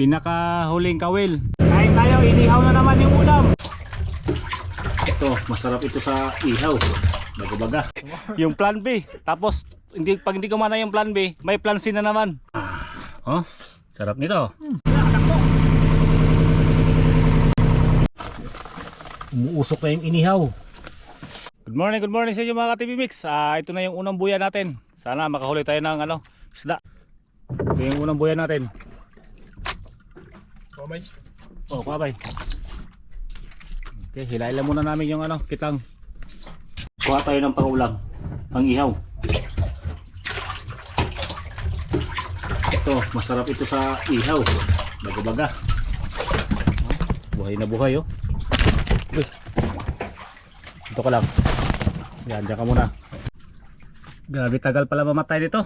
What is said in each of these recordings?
pinakahuling kawil. Kain tayo, inihaw na naman yung ulam. Ito, masarap ito sa ihaw. Baga-baga. yung plan B. Tapos, hindi, pag hindi kumana yung plan B, may plan C na naman. Ah, oh, sarap nito. Umuusok na yung inihaw. Good morning, good morning sa inyo mga ka-TV Mix. Ah, ito na yung unang buya natin. Sana makahuli tayo ng ano, isda. Ito yung unang buya natin. Kamay. Oh, kabay. Okay, hilaila muna namin yung ano, kitang. Kuha tayo ng pangulam. Ang ihaw. Ito, masarap ito sa ihaw. Baga-baga. Buhay na buhay oh. Uy. Ito ka lang. Yan, dyan ka muna. Grabe tagal pala mamatay dito.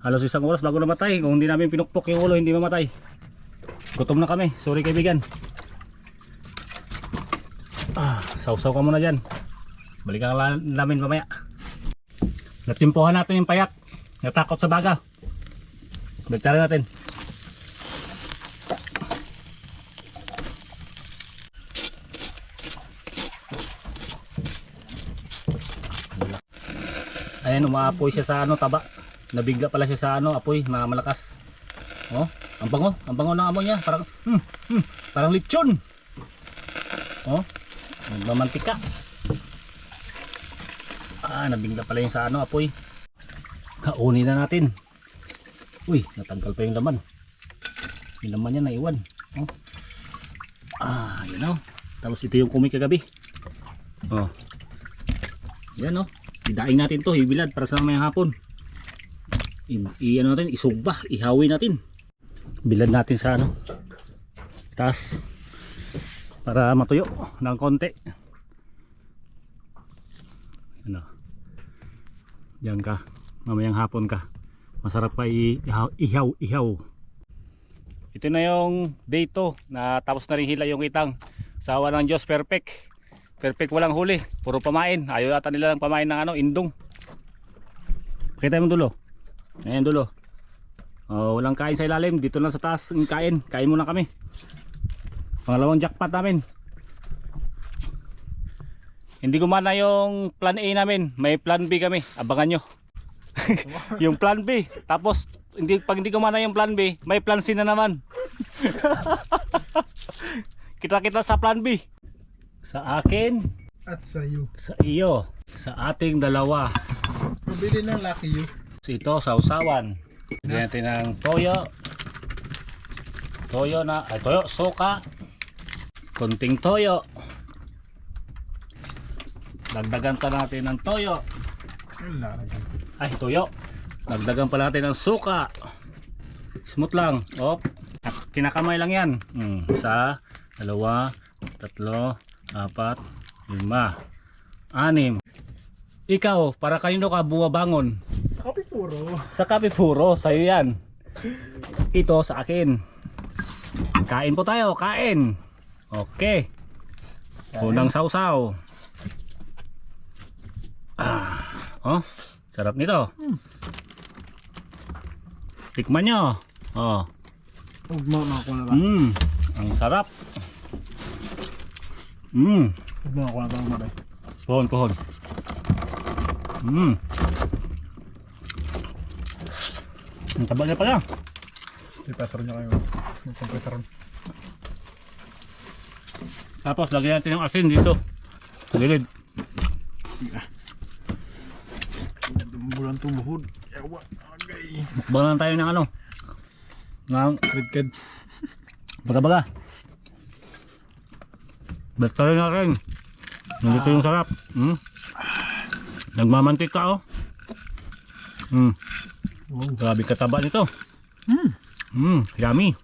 Halos isang oras bago namatay. Kung hindi namin pinukpok yung ulo, hindi mamatay. Gutom na kami. Sorry kaibigan. Ah, sausaw ka muna dyan. Balikan ka namin mamaya. Natimpuhan natin yung payat. Natakot sa baga. Balikan natin. Ayan, umaapoy siya sa ano, taba. Nabigla pala siya sa ano, apoy na malakas. Oh, ang bango, ang bango ng amoy niya, parang hmm, hmm, parang lechon. Oh, nagmamantika. Ah, nabigla pala yung sa ano, apoy. Kaunin na natin. Uy, natanggal pa yung laman. Yung laman niya naiwan. Oh. Ah, yun oh. Tapos ito yung kumi kagabi. Oh. Yan oh. Idaing natin to, hibilad para sa mamayang hapon. I, i ano natin, isugba, ihawin natin. Bilad natin sa ano. Taas. Para matuyo ng konti. Ano. Diyan ka. Mamayang hapon ka. Masarap pa ihaw, ihaw, ihaw. Ito na yung day 2 na tapos na rin hila yung itang. Sawa ng Diyos, perfect. Perfect walang huli. Puro pamain. Ayaw ata nila ng pamain ng ano, indong. Pakita mo dulo. Ayan dulo. Oh, walang kain sa ilalim. Dito lang sa taas yung kain. Kain muna kami. Pangalawang jackpot namin. Hindi gumana yung plan A namin. May plan B kami. Abangan nyo. yung plan B. Tapos, hindi, pag hindi gumana yung plan B, may plan C na naman. Kita-kita sa plan B. Sa akin, At sa'yo. sa iyo, sa ating dalawa. Pabili ng Lucky You. Ito, sausawan. Lagyan natin ng toyo. Toyo na, ay toyo, soka. Kunting toyo. Dagdagan pa natin ng toyo. Ay, toyo. Dagdagan pa natin ng suka. Smooth lang. Op. Kinakamay lang yan. Hmm. Isa, dalawa, tatlo, apat, lima, anim. Ikaw, para kanino ka bumabangon? Puro. Sa kape puro, sa'yo yan. Ito sa akin. Kain po tayo, kain. Okay. Unang sausaw. Ah, oh, sarap nito. Tikman nyo. Oh, Ugma ako na ba? mm, ang sarap. Mm, Ugma ako na ba pohon, pohon. Mm. Ang taba niya pala. Ipasar niya kayo. Compressor. Tapos lagyan natin yung asin dito. Sa gilid. Bulan tumuhod. Ewa. Agay. Mukbang lang tayo ng ano. Ng Red card. baga-baga. Bet tayo na rin. Nandito yung sarap. Hmm? Nagmamantik ka oh. Hmm. Wow. Grabe kataba nito. Hmm. Hmm. Yummy.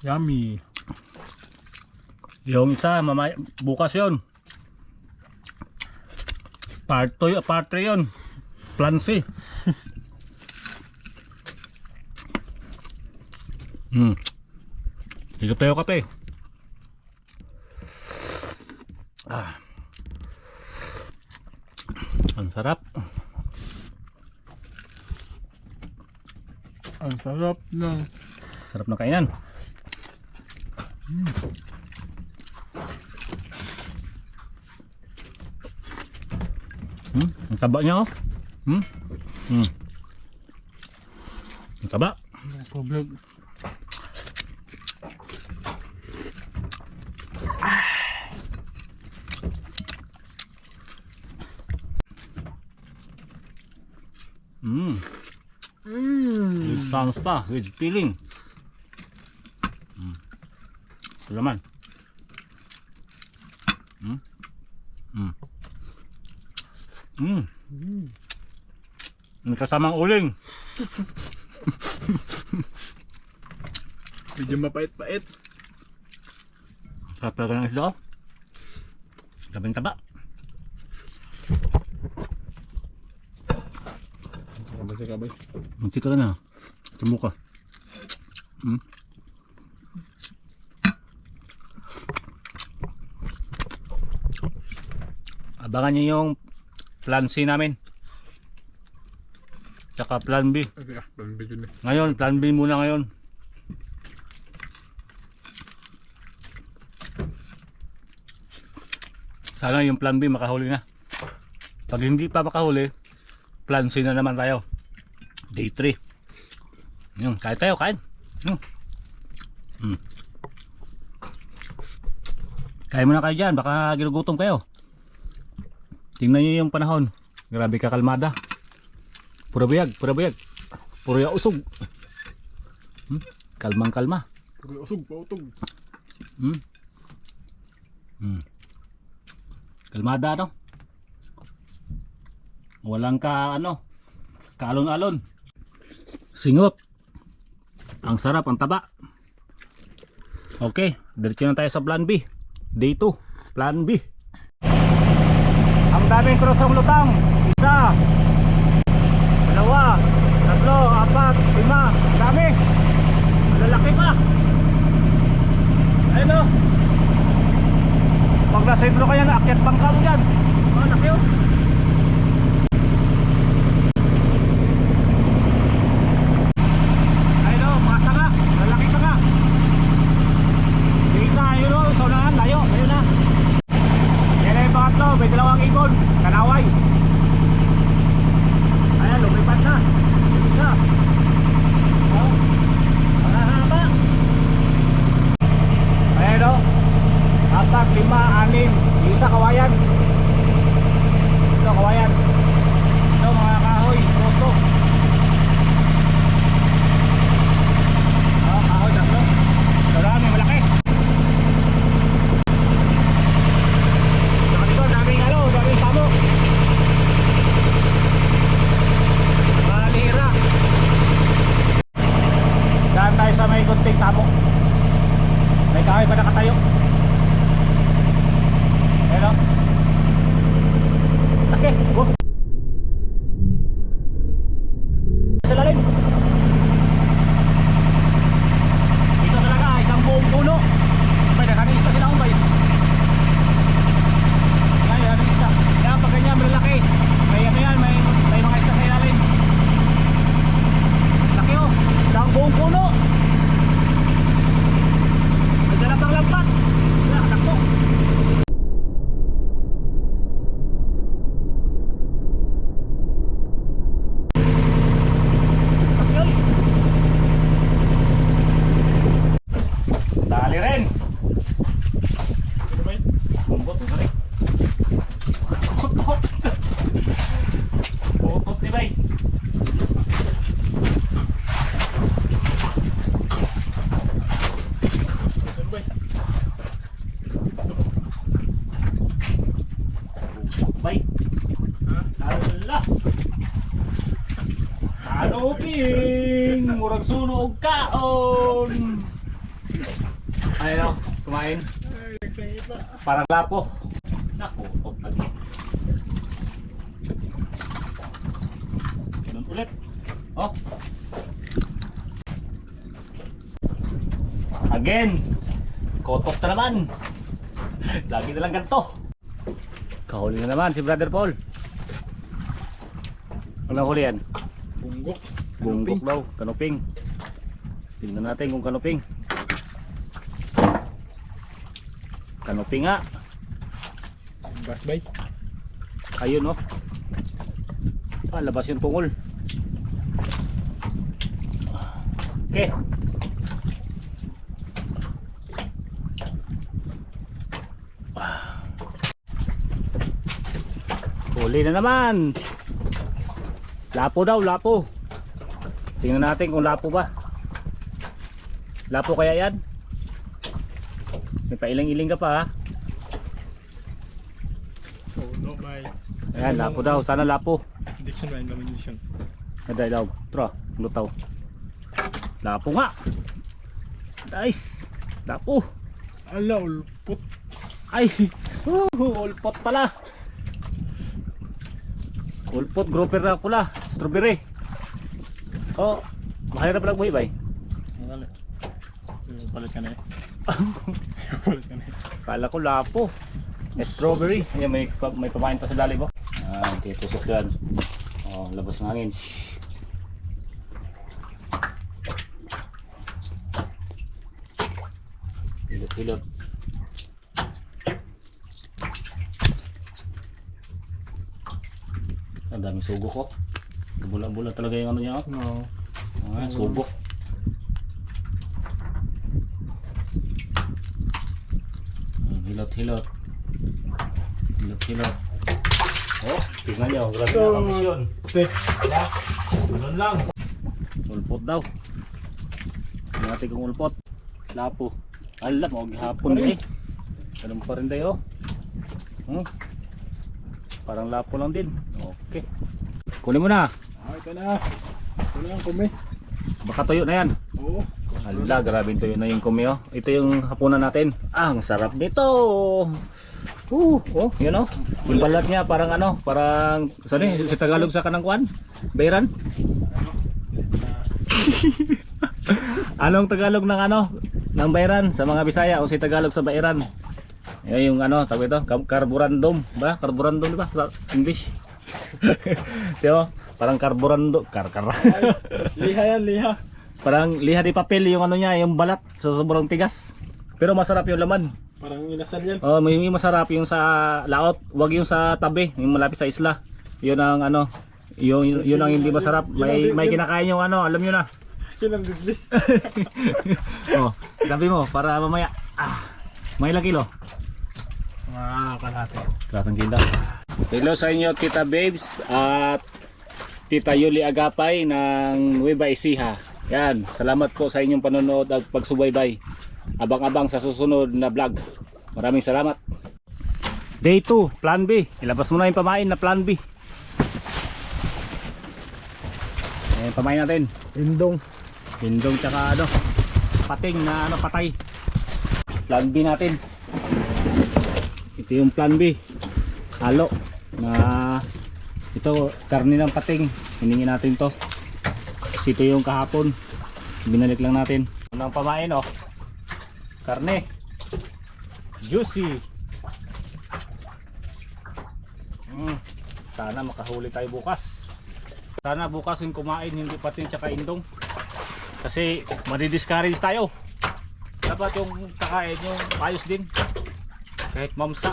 Yummy. Yung isa, mamay, bukas yon. Part 2, part 3 yun. Plan C. hmm. Dito tayo kape. Ah. Ang sarap. Ang sarap ng Sarap na kainan. Hmm, ang taba niya oh. Hmm? Hmm. Ang taba. Pablog. Hmm. Mmm. Sounds pa, with feeling. Ito naman. Hmm. Hmm. Hmm. May kasamang uling. Medyo mapait-pait. Sarap talaga ng isda oh. Tabing taba. Kabay sa kabay. Munti ka na. Tumo ka. Hmm. Abangan niyo yung plan C namin. Tsaka plan B. Ah, plan video na. Ngayon, plan B muna ngayon. Sana yung plan B makahuli na. Pag hindi pa makahuli, plan C na naman tayo. Day 3. Yun, kain tayo, kain. Yun. Hmm. Kain muna kayo dyan, baka ginugutom kayo. Tingnan nyo yung panahon. Grabe kakalmada. Pura buyag, pura buyag. Puro ya usog. Hmm? Kalmang kalma. Pagka usog, pautog. Hmm? Hmm. Kalmada no? Walang ka ano, kaalon-alon. Singot. Ang sarap, ang taba. Okay, diretso na tayo sa plan B. Day 2, plan B. Ang daming krusong lutang. Isa, dalawa, tatlo, apat, lima, ang dami. Malalaki pa. Ayun o. Pag nasa intro kaya na, akyat bangka mo dyan. Mga laki o. sunog kaon. Kumain. Ay, nagsangit na. Parang lapo. Naku, pagpag. Ganun ulit. Oh. Again. Kotok na naman. Lagi na lang ganito. Kahuli na naman si Brother Paul. Walang huli yan. Bunggok. Bunggok daw, kanuping. Tingnan natin kung kanuping. Kanuping nga. Gas bay. Ayun oh. Ah, labas yung tungol. Okay. Huli na naman. Lapo daw, lapo. Tingnan natin kung lapo ba. Lapo kaya yan? May pailing-iling ka pa ha. So, no bay. Ayan, lapo daw. Sana lapo. Diction bay, naman diction. Naday daw. Tra, lutaw. Lapo nga. Nice. Lapo. Ala, ulpot. Ay, ulpot pala. Ulpot, grouper na pula. Strawberry. Oh, mahal na pala buhay bay. Ang Palit ka na eh. Palit ka na eh. Kala ko lapo. Eh, strawberry. Ayan, may, may pamain pa sa dali ba? Ah, okay, tusok yan. Oh, labas ng hangin. Hilot-hilot. Ang daming sugo ko. Bula-bula talaga yung ano niya. oh. No. Ah. Mm, Hilot-hilot. Hilot-hilot. Oh, tingnan nyo. Grabe na. Te. Diba? Ganun lang. Ulpot daw. Tingnan natin kung ulpot. Lapo. Alam, huwag hapon eh. Ganun pa rin tayo. Hmm. Parang lapo lang din. Okay. Kunin mo na. Ah, ito na. Ito na ang kumi. Baka tuyo na yan. Oo. Hala, grabe yun na yung kumyo. Ito yung hapunan natin. Ah, ang sarap nito. Uh, oh, yun oh. Yung balat niya parang ano, parang saan eh, sa Tagalog sa kanang kuan? Bayran? Anong Tagalog ng ano? Ng Bayran sa mga Bisaya o si Tagalog sa Bayran? Yan yung ano, tawag ito, carborundum ba? Carborundum di ba sa English? Diyo, parang carborundum, kar kar. Liha yan, liha. Parang liha di papel yung ano niya, yung balat sa sobrang tigas. Pero masarap yung laman. Parang inasal yan. Oh, may, may masarap yung sa laot, wag yung sa tabi, yung malapit sa isla. Yun ang ano, yung yun ang hindi masarap. May may kinakain yung ano, alam niyo na. Yun ang didli. oh, sabi mo para mamaya ah, may ilang kilo. Ah, kalate. Katang gila. Hello sa inyo Tita Babes at Tita Yuli Agapay ng Nueva Ecija. Yan, salamat po sa inyong panonood at pagsubaybay. Abang-abang sa susunod na vlog. Maraming salamat. Day 2, Plan B. Ilabas mo na yung pamain na Plan B. Ayan, pamain natin. Indong. Hindong tsaka ano, pating na ano patay. Plan B natin. Ito yung plan B. Halo na ito karne ng pating. Hiningi natin to. Kasi ito yung kahapon. Binalik lang natin. Unang pamain oh. Karne. Juicy. Mm. Sana makahuli tayo bukas. Sana bukas yung kumain hindi pating tsaka indong kasi madi-discourage tayo dapat yung kakain yung ayos din kahit mamsa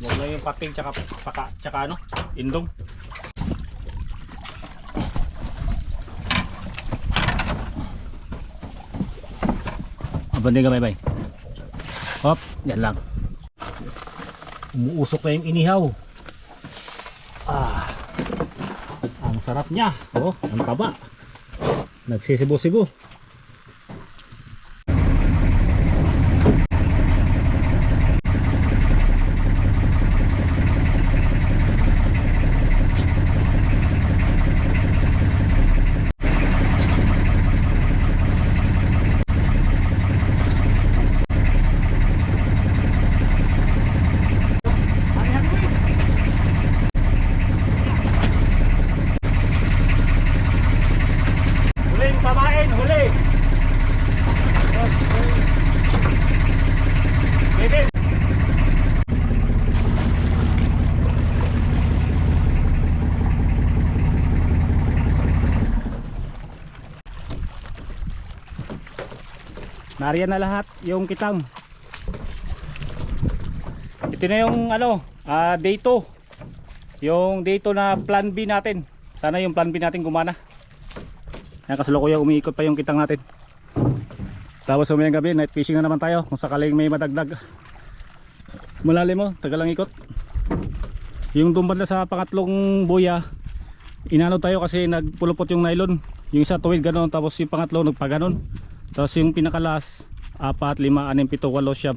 huwag lang yung pating tsaka, paka, tsaka ano indong. Abanding ka bay hop yan lang. Umuusok na yung inihaw. Ah ang sarap niya. Oh ang taba. Nagsisibo-sibo Huling pamain, huli! Nariyan na lahat yung kitang. Ito na yung ano, ah day 2. Yung day 2 na plan B natin. Sana yung plan B natin gumana. Yan kasalukuyan umiikot pa yung kitang natin. Tapos umayang gabi, night fishing na naman tayo kung sakaling may madagdag. Malalim mo, tagal lang ikot. Yung tumbad na sa pangatlong buya, inano tayo kasi nagpulupot yung nylon. Yung isa tuwid ganon, tapos yung pangatlo nagpaganon. Tapos yung pinakalas, apat, lima, anim, pito, walo, siyam.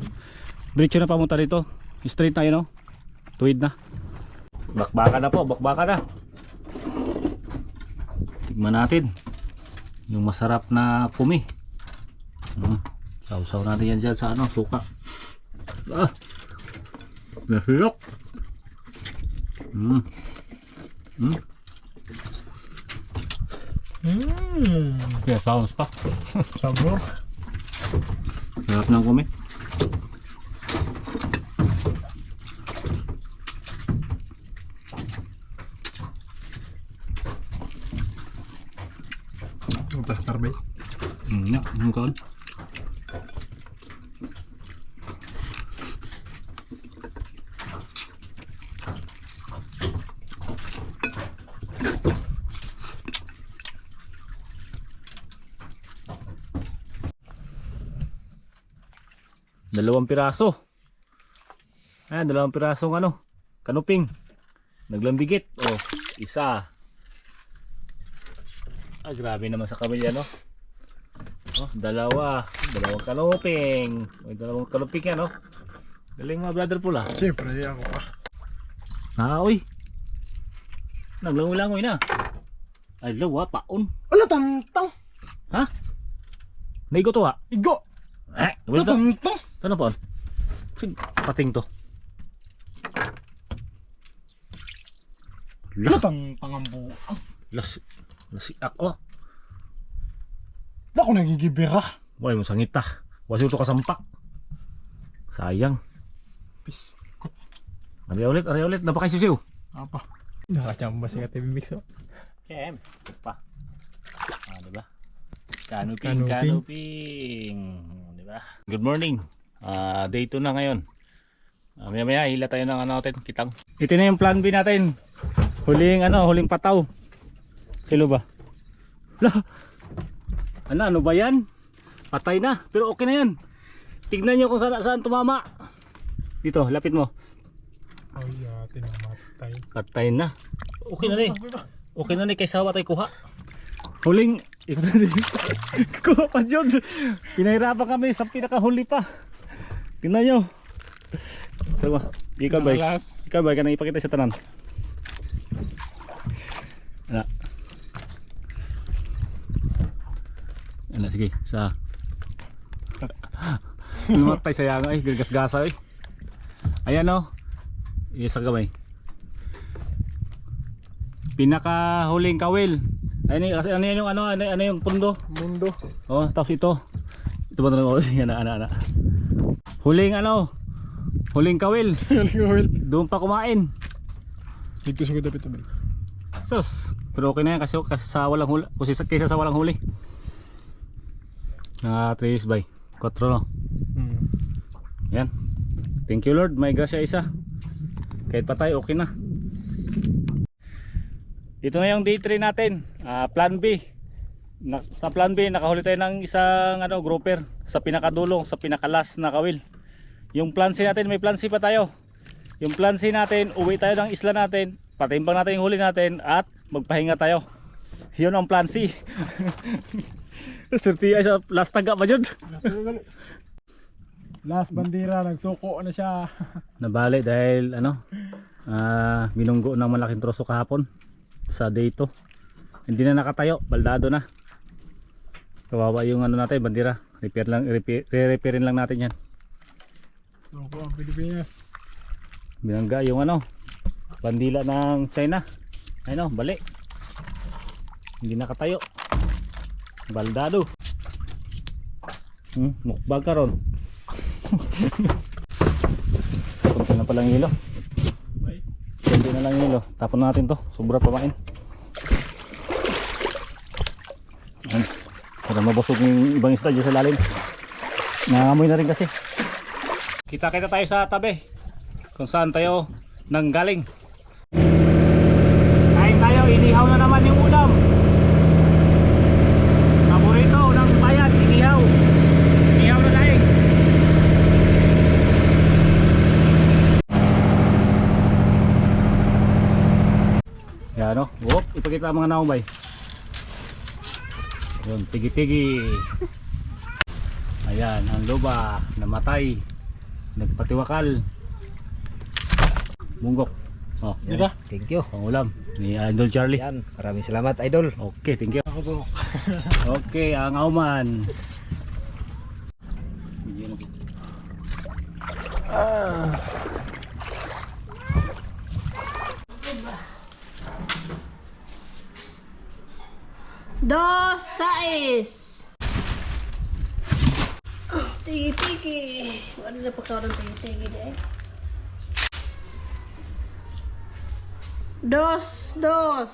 Diretso na pamunta dito. Straight na yun, no? Tuwid na. Bakbaka na po, bakbaka na. Tignan natin. Yung masarap na kumi. Hmm. Sausaw natin yan dyan sa ano, suka. Ah. Nahilok. Hmm. Hmm. Mmm. Kaya sounds pa. Sabro. Sarap ng kumi. Yung plaster bay. Hmm, nga, yung kaon. Dalawang piraso. Ah, dalawang pirasong ano, kanuping. Naglambigit. Oh, isa. Ah, grabe naman sa kamilya, no? Oh, dalawa. Dalawang kanuping. May dalawang kanuping yan, no? Galing mga brother pula. Siyempre, ako pa. Ah, uy. Naglangoy-langoy na. Ay, lawa, paon. Wala tantang. Ha? Naigo to ha? Igo. Eh, Wala wala to. tantang. Ano paon? Sig, pating to. Wala Lah, tantang ang buang. las, lasi ako. Wala ko naging gibira. Wala mo sangit ta. Wasi to kasampak. Sayang. Pis. Ari ulit, ari ulit. Napakay sisiw. Apa? Nakachamba si TV Mix oh. Kem. Pa. Ah, di ba? Canoping, Canoping. canoping. Di ba? Good morning. Ah, day 2 na ngayon. Ah, maya maya hila tayo ng ano natin, kitang. Ito na yung plan B natin. Huling ano, huling pataw. Silo ba? Ano, ano ba yan? Patay na, pero okay na yan. Tignan nyo kung saan, saan tumama. Dito, lapit mo. Ay, ate na matay. Patay na. Okay na ni. Okay na ni kay sawa tayo kuha. Huling ikaw na rin. kuha pa John. Pinahirapan kami sa pinakahuli pa. Tingnan nyo. Tama. Ikaw ba? Ikaw ba? Kanang ipakita sa tanan. Ana. Ana sige. Sa. Lumatay sa yanga ay. Gagas-gasa ay. Ayan o. Isa gamay pinakahuling kawil ano, y- kasi ano yan yung ano, ano, ano yung pundo Mundo. oh tapos ito ito ba talaga oh, yan ana ana huling ano? Huling kawil. Doon pa kumain. Dito sa gudapit ba? sus pero okay na yan kasi, kasi sa walang huli kasi sa, kaysa sa walang huli. Na 3 by 4 no? Hmm. yan. Thank you lord. May grasya isa. Kahit patay okay na. Ito na yung day 3 natin. Ah, plan B na, sa plan B nakahuli tayo ng isang ano, grouper sa pinakadulong sa pinakalas na kawil yung plan C natin may plan C pa tayo yung plan C natin uwi tayo ng isla natin patimbang natin yung huli natin at magpahinga tayo yun ang plan C Surti ay sa last taga pa dyan Last bandira, nagsuko na siya. Nabali dahil ano, ah binunggo ng malaking troso kahapon sa day 2. Hindi na nakatayo, baldado na. Kawawa yung ano natin, bandira. Repair lang, repair, re-repairin lang natin yan. Suko ang Pilipinas. Binangga yung ano, bandila ng China. Ayun o, bali. Hindi nakatayo. Baldado. Hmm, mukbang ka ron. Kunti na palang hilo. Kunti na lang hilo. Tapon natin to. Sobra pamain. Ayan. Para mabusog yung ibang isda dyan sa lalim. Nangangamoy na rin kasi. Kita-kita tayo sa tabi. Kung saan tayo nanggaling. Kain tayo, inihaw na naman yung ulam. Paborito ng bayan, inihaw. Inihaw na tayo. Yan o. Whoop, ipakita ang mga naumay. Yun, tigi-tigi. Ayan, ang loba, namatay. Nagpatiwakal. Munggok. Oh, Dito? Thank you. pangulam ni Idol Charlie. Yan, maraming salamat idol. Okay, thank you. Okay, ang auman. Bigyan Dos, sais. Tigi-tigi. Ano na pagkaroon ng tigi-tigi eh? Dos, dos.